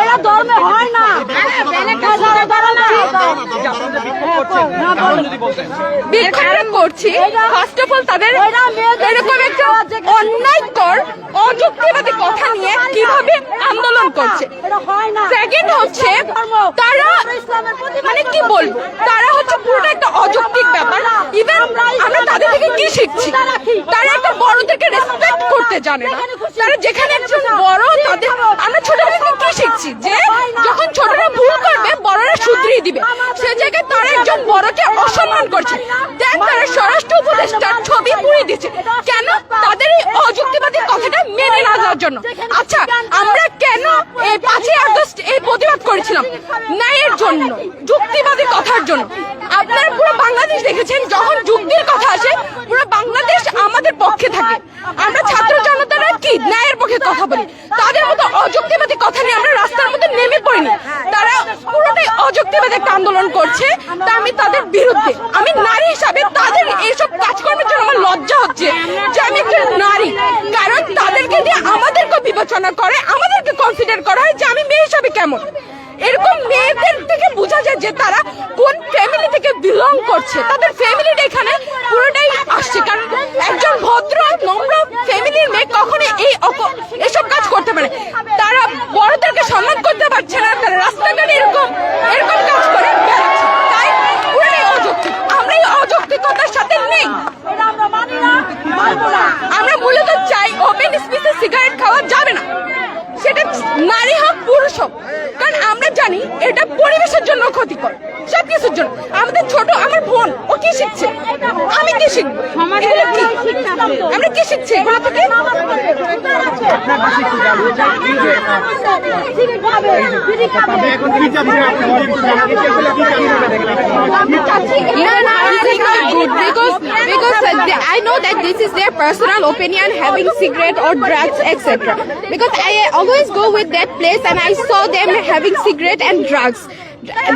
এরা ধর্মে কথা নিয়ে কীভাবে আন্দোলন করছে। সেকেন্ড হচ্ছে মানে কি বলব তারা হচ্ছে পুরোটা একটা অযৌক্তিক ব্যাপার ইভেন আমরা তাদের থেকে কি শিখছি তারা একটা বড়দেরকে রেসপেক্ট করতে জানে না। তারা যেখানে একজন বড় তাদের আমরা থেকে কি শিখছি? যে যখন ছোটরা ভুল করবে বড়রা শুধরিয়ে দিবে। সে জায়গায় তারা একজন বড়কে অসম্মান করছে। দেন তারা স্বরাষ্ট্র উপদেষ্টার ছবি পুড়িয়ে দিচ্ছে কেন? তাদের এই অযুক্তিবাদী কথাটা মেনে না যাওয়ার জন্য। আচ্ছা আমরা কেন এই পাঁচই আগস্ট এই প্রতিবাদ করেছিলাম? ন্যায়ের জন্য যুক্তিবাদী কথার জন্য। আপনারা পুরো বাংলাদেশ দেখেছেন যখন যুক্তির কথা আসে পুরো বাংলাদেশ আমাদের পক্ষে থাকে। আমরা ছাত্র জনতারা কি ন্যায়ের পক্ষে কথা বলি, তাদের মতো অযুক্তিবাদী কথা নিয়ে আমরা রাস্তার মধ্যে নেমে পড়িনি। তারা পুরোটাই অযুক্তিবাদী একটা আন্দোলন করছে, তা আমি তাদের বিরুদ্ধে। আমি নারী হিসাবে তাদের এইসব কাজকর্মের জন্য আমার লজ্জা হচ্ছে যে আমি একজন নারী। কারণ তাদেরকে দিয়ে আমাদেরকে বিবেচনা করে, আমাদেরকে কনসিডার করা হয় যে আমি মেয়ে হিসাবে কেমন। এরকম মেয়েদের থেকে বোঝা যায় যে তারা কোন ফ্যামিলি থেকে বিলং করছে। তাদের ফ্যামিলিটা এখানে পুরোটাই আসছে। কারণ একজন ভদ্র নম্র ফ্যামিলির মেয়ে কখনো এই অপ- এসব কাজ করতে পারে। তারা বড়দেরকে সম্মান করতে পারছে না। তারা রাস্তাঘাটে এরকম এরকম কাজ করে। আমরা এই অযৌক্তিকতার সাথে নেই। আমরা না মানবো না আমরা মূলত চাই ওপেন স্পেসে সিগারেট খাওয়া যাবে না। সেটা নারী হোক, পুরুষ হোক। কারণ আমরা জানি এটা পরিবেশের জন্য ক্ষতিকর। সব কিছুর জন্য। আমাদের ছোট কি শিখছে আমি কি শিখব আমরা কি শিখছি এগুলো থেকে uh, I know that this is their personal opinion having cigarette or drugs etc. Because I always go with that place and I saw them having cigarette and drugs.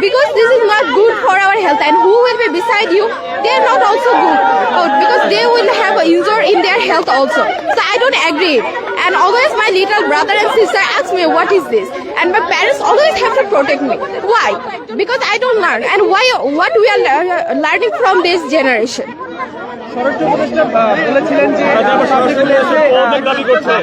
Because this is not good for our health and who will be beside you, they are not also good Oh, because they will have a injury in their health also. So I don't agree. And always my little brother and sister ask me what is this, and my parents always have to protect me. Why? Because I don't learn. And why? What we are lear- learning from this generation? স্বরাষ্ট্র উপদেষ্টা আহ, বলেছিলেন যে সরাসরি এসে অনেক দাবি করছে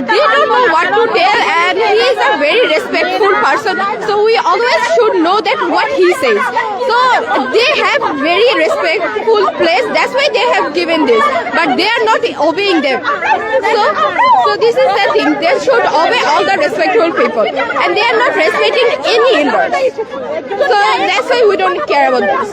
They don't know what to tell, and he is a very respectful person. So we always should know that what he says. So they have very respectful place. That's why they have given this, but they are not obeying them. So, so this is the thing. They should obey all the respectful people, and they are not respecting any elders. So that's why we don't care about this.